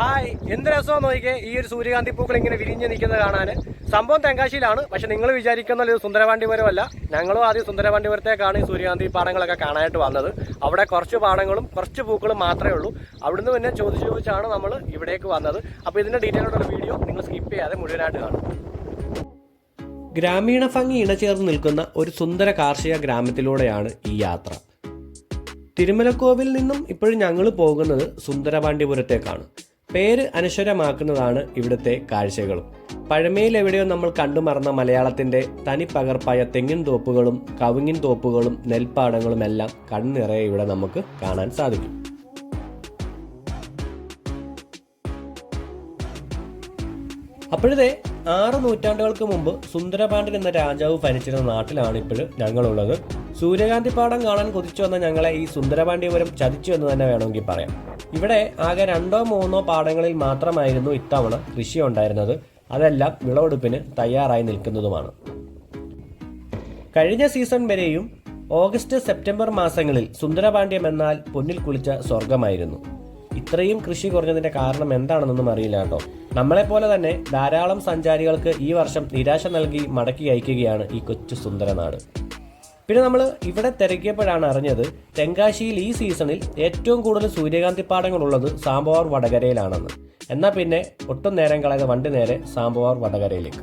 Hi എന്ത് രസമാണ് നോക്കിയേ ഈ ഒരു സൂര്യകാന്തി പൂക്കൾ ഇങ്ങനെ വിരിഞ്ഞ് നിൽക്കുന്നത് കാണാൻ. സംഭവം തെങ്കാശിയിലാണ് പക്ഷെ നിങ്ങൾ വിചാരിക്കുന്ന ഒരു സുന്ദരവാണ്ടിപുരമല്ല ഞങ്ങളും ആദ്യം സുന്ദരവാണ്ടിപുരത്തേക്കാണ് ഈ സൂര്യകാന്തി പാടങ്ങളൊക്കെ കാണാനായിട്ട് വന്നത്. അവിടെ കുറച്ച് പാടങ്ങളും കുറച്ച് പൂക്കളും മാത്രമേ ഉള്ളൂ. അവിടുന്ന് പിന്നെ ചോദിച്ചു ചോദിച്ചാണ് നമ്മൾ ഇവിടേക്ക് വന്നത്. അപ്പോൾ ഇതിന്റെ ഡീറ്റെയിൽ വീഡിയോ നിങ്ങൾ സ്കിപ്പ് ചെയ്യാതെ മുഴുവനായിട്ട് കാണും. ഗ്രാമീണ ഭംഗി ഇണചേർന്ന് നിൽക്കുന്ന ഒരു സുന്ദര കാർഷിക ഗ്രാമത്തിലൂടെയാണ് ഈ യാത്ര. തിരുമലക്കോവിൽ നിന്നും ഇപ്പോഴും ഞങ്ങൾ പോകുന്നത് സുന്ദരപാണ്ഡ്യപുരത്തേക്കാണ് പേര് അനശ്വരമാക്കുന്നതാണ് ഇവിടുത്തെ കാഴ്ചകളും. പഴമയിൽ എവിടെയോ നമ്മൾ കണ്ടുമറന്ന മലയാളത്തിന്റെ തനി പകർപ്പായ തെങ്ങിൻ തോപ്പുകളും കവുങ്ങിൻ തോപ്പുകളും നെൽപ്പാടങ്ങളും എല്ലാം കണ്ണിറയെ ഇവിടെ നമുക്ക് കാണാൻ സാധിക്കും. അപ്പോഴത്തെ ആറ് നൂറ്റാണ്ടുകൾക്ക് മുമ്പ് സുന്ദരപാണ്ഡൻ എന്ന രാജാവ് ഭരിച്ചിരുന്ന നാട്ടിലാണ് ഇപ്പോഴും ഞങ്ങളുള്ളത്. സൂര്യകാന്തി പാടം കാണാൻ കൊതിച്ചു വന്ന ഞങ്ങളെ ഈ സുന്ദരപാണ്ഡ്യപുരം ചതിച്ചു എന്ന് തന്നെ വേണമെങ്കിൽ പറയാം. ഇവിടെ ആകെ രണ്ടോ മൂന്നോ പാടങ്ങളിൽ മാത്രമായിരുന്നു ഇത്തവണ കൃഷി ഉണ്ടായിരുന്നത്. അതെല്ലാം വിളവെടുപ്പിന് തയ്യാറായി നിൽക്കുന്നതുമാണ്. കഴിഞ്ഞ സീസൺ വരെയും ഓഗസ്റ്റ് സെപ്റ്റംബർ മാസങ്ങളിൽ സുന്ദരപാണ്ഡ്യം എന്നാൽ പൊന്നിൽ കുളിച്ച സ്വർഗമായിരുന്നു ഇത്രയും കൃഷി കുറഞ്ഞതിന്റെ കാരണം എന്താണെന്നൊന്നും അറിയില്ല കേട്ടോ. നമ്മളെപ്പോലെ തന്നെ ധാരാളം സഞ്ചാരികൾക്ക് ഈ വർഷം നിരാശ നൽകി മടക്കി അയക്കുകയാണ് ഈ കൊച്ചു സുന്ദരനാട് പിന്നെ നമ്മൾ ഇവിടെ തിരക്കിയപ്പോഴാണ് അറിഞ്ഞത് തെങ്കാശിയിൽ ഈ സീസണിൽ ഏറ്റവും കൂടുതൽ സൂര്യകാന്തി പാടങ്ങളുള്ളത് സാമ്പവാർ വടകരയിലാണെന്ന്. എന്നാൽ പിന്നെ ഒട്ടും നേരം കളയാതെ വണ്ടി നേരെ സാമ്പവാർ വടകരയിലേക്ക്.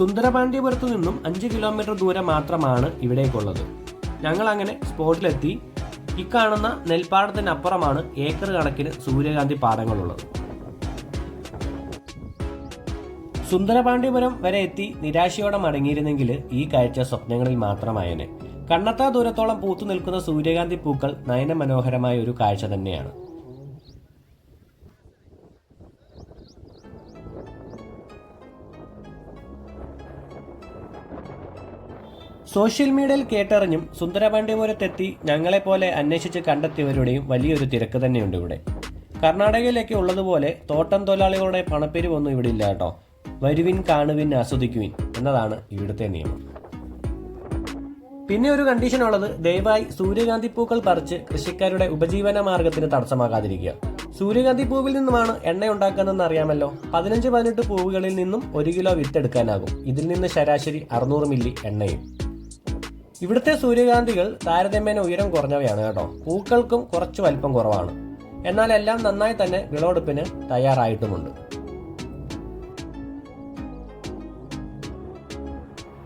സുന്ദരപാണ്ഡ്യപുരത്തു നിന്നും അഞ്ച് കിലോമീറ്റർ ദൂരെ മാത്രമാണ് ഇവിടേക്കുള്ളത്. ഞങ്ങൾ അങ്ങനെ സ്പോട്ടിലെത്തി. ഈ കാണുന്ന നെൽപ്പാടത്തിനപ്പുറമാണ് ഏക്കർ കണക്കിന് സൂര്യകാന്തി പാടങ്ങളുള്ളത്. സുന്ദരപാണ്ഡ്യപുരം വരെ എത്തി നിരാശയോടെ മടങ്ങിയിരുന്നെങ്കിൽ ഈ കാഴ്ച സ്വപ്നങ്ങളിൽ മാത്രമായനെ. കണ്ണത്താ ദൂരത്തോളം പൂത്തു നിൽക്കുന്ന സൂര്യകാന്തി പൂക്കൾ നയനമനോഹരമായ ഒരു കാഴ്ച തന്നെയാണ്. സോഷ്യൽ മീഡിയയിൽ കേട്ടറിഞ്ഞും സുന്ദരപാണ്ഡ്യപുരത്തെത്തി ഞങ്ങളെപ്പോലെ അന്വേഷിച്ച് കണ്ടെത്തിയവരുടെയും വലിയൊരു തിരക്ക് തന്നെയുണ്ട് ഇവിടെ. കർണാടകയിലൊക്കെ ഉള്ളതുപോലെ തോട്ടം തൊഴിലാളികളുടെ പണപ്പെരുവൊന്നും ഇവിടെ ഇല്ല കേട്ടോ. വരുവിൻ കാണുവിൻ ആസ്വദിക്കുവിൻ എന്നതാണ് ഇവിടുത്തെ നിയമം. പിന്നെ ഒരു കണ്ടീഷൻ ഉള്ളത് ദയവായി സൂര്യകാന്തി പൂക്കൾ പറിച്ച് കൃഷിക്കാരുടെ ഉപജീവന മാർഗത്തിന് തടസ്സമാകാതിരിക്കുക. സൂര്യകാന്തി പൂവിൽ നിന്നുമാണ് എണ്ണ ഉണ്ടാക്കുന്നതെന്ന് അറിയാമല്ലോ. പതിനഞ്ച് പതിനെട്ട് പൂവുകളിൽ നിന്നും ഒരു കിലോ വിത്തെടുക്കാനാകും. ഇതിൽ നിന്ന് ശരാശരി അറുന്നൂറ് മില്ലി എണ്ണയും. ഇവിടുത്തെ സൂര്യകാന്തികൾ താരതമ്യേന ഉയരം കുറഞ്ഞവയാണ് കേട്ടോ. പൂക്കൾക്കും കുറച്ച് വലിപ്പം കുറവാണ്. എന്നാൽ എല്ലാം നന്നായി തന്നെ വിളവെടുപ്പിന് തയ്യാറായിട്ടുമുണ്ട്.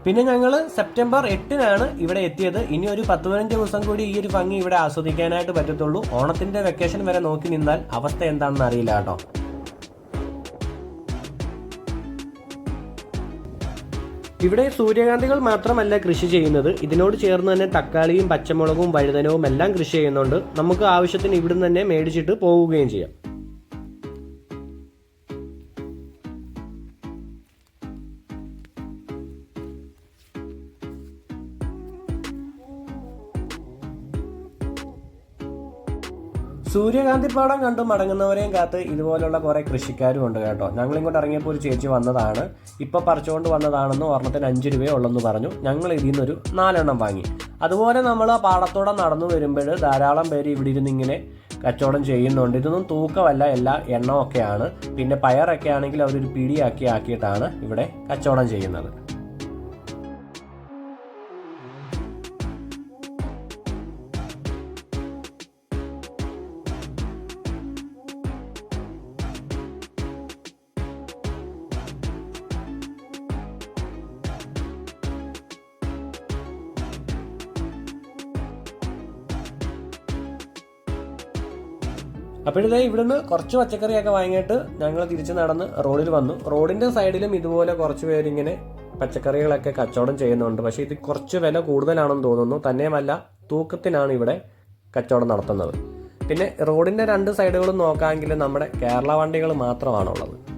പിന്നെ ഞങ്ങൾ സെപ്റ്റംബർ എട്ടിനാണ് ഇവിടെ എത്തിയത്. ഇനി ഒരു പത്ത് പതിനഞ്ച് ദിവസം കൂടി ഈ ഒരു ഭംഗി ഇവിടെ ആസ്വദിക്കാനായിട്ട് പറ്റത്തുള്ളൂ. ഓണത്തിന്റെ വെക്കേഷൻ വരെ നോക്കി നിന്നാൽ അവസ്ഥ എന്താണെന്ന് അറിയില്ല കേട്ടോ. ഇവിടെ സൂര്യകാന്തികൾ മാത്രമല്ല കൃഷി ചെയ്യുന്നത്. ഇതിനോട് ചേർന്ന് തന്നെ തക്കാളിയും പച്ചമുളകും വഴുതനവും എല്ലാം കൃഷി ചെയ്യുന്നുണ്ട്. നമുക്ക് ആവശ്യത്തിന് ഇവിടുന്ന് തന്നെ മേടിച്ചിട്ട് പോവുകയും ചെയ്യാം. സൂര്യകാന്തി പാടം കണ്ടു മടങ്ങുന്നവരെയും കാത്ത് ഇതുപോലുള്ള കുറെ കൃഷിക്കാരും ഉണ്ട് കേട്ടോ. ഞങ്ങൾ ഇങ്ങോട്ട് ഇറങ്ങിയപ്പോൾ ഒരു ചേച്ചി വന്നതാണ്. ഇപ്പൊ പറിച്ചുകൊണ്ട് വന്നതാണെന്ന് ഒരെണ്ണത്തിന് അഞ്ച് രൂപയേ ഉള്ളെന്ന് പറഞ്ഞു. ഞങ്ങൾ ഇതിൽ നിന്നൊരു നാലെണ്ണം വാങ്ങി. അതുപോലെ നമ്മൾ ആ പാടത്തോടെ നടന്നു വരുമ്പോൾ ധാരാളം പേര് ഇവിടെ ഇരുന്ന് ഇങ്ങനെ കച്ചവടം ചെയ്യുന്നുണ്ട്. ഇതൊന്നും തൂക്കമല്ല എല്ലാ എണ്ണമൊക്കെയാണ്. പിന്നെ പയറൊക്കെ ആണെങ്കിൽ അവരൊരു പിടിയാക്കി ആക്കിയിട്ടാണ് ഇവിടെ കച്ചവടം ചെയ്യുന്നത്. അപ്പോഴത്തെ ഇവിടുന്ന് കുറച്ച് പച്ചക്കറിയൊക്കെ വാങ്ങിയിട്ട് ഞങ്ങൾ തിരിച്ച് നടന്ന് റോഡിൽ വന്നു. റോഡിന്റെ സൈഡിലും ഇതുപോലെ കുറച്ച് പേരിങ്ങനെ പച്ചക്കറികളൊക്കെ കച്ചവടം ചെയ്യുന്നുണ്ട്. പക്ഷേ ഇത് കുറച്ച് വില കൂടുതലാണെന്ന് തോന്നുന്നു. തന്നെയുമല്ല തൂക്കത്തിനാണ് ഇവിടെ കച്ചവടം നടത്തുന്നത്. പിന്നെ റോഡിന്റെ രണ്ട് സൈഡുകളും നോക്കാമെങ്കിൽ നമ്മുടെ കേരള വണ്ടികൾ മാത്രമാണുള്ളത്.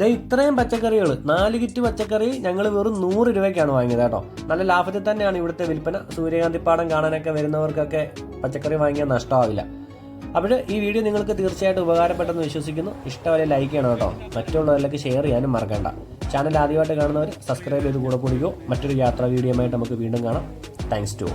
ദേ ഇത്രയും പച്ചക്കറികൾ നാല് കിറ്റ് പച്ചക്കറി ഞങ്ങൾ വെറും നൂറ് രൂപയ്ക്കാണ് വാങ്ങിയത് കേട്ടോ. നല്ല ലാഭത്തിൽ തന്നെയാണ് ഇവിടുത്തെ വിൽപ്പന. സൂര്യകാന്തിപ്പാടം കാണാനൊക്കെ വരുന്നവർക്കൊക്കെ പച്ചക്കറി വാങ്ങിയാൽ നഷ്ടമാവില്ല അപ്പോൾ ഈ വീഡിയോ നിങ്ങൾക്ക് തീർച്ചയായിട്ടും ഉപകാരപ്പെട്ടെന്ന് വിശ്വസിക്കുന്നു. ഇഷ്ടമല്ലേ ലൈക്ക് ചെയ്യണം കേട്ടോ. മറ്റുള്ളവരിലേക്ക് ഷെയർ ചെയ്യാനും മറക്കണ്ട. ചാനൽ ആദ്യമായിട്ട് കാണുന്നവർ സബ്സ്ക്രൈബ് ചെയ്ത് കൂടെ കൂടിക്കോ. മറ്റൊരു യാത്രാ വീഡിയോ നമുക്ക് വീണ്ടും കാണാം. Thanks to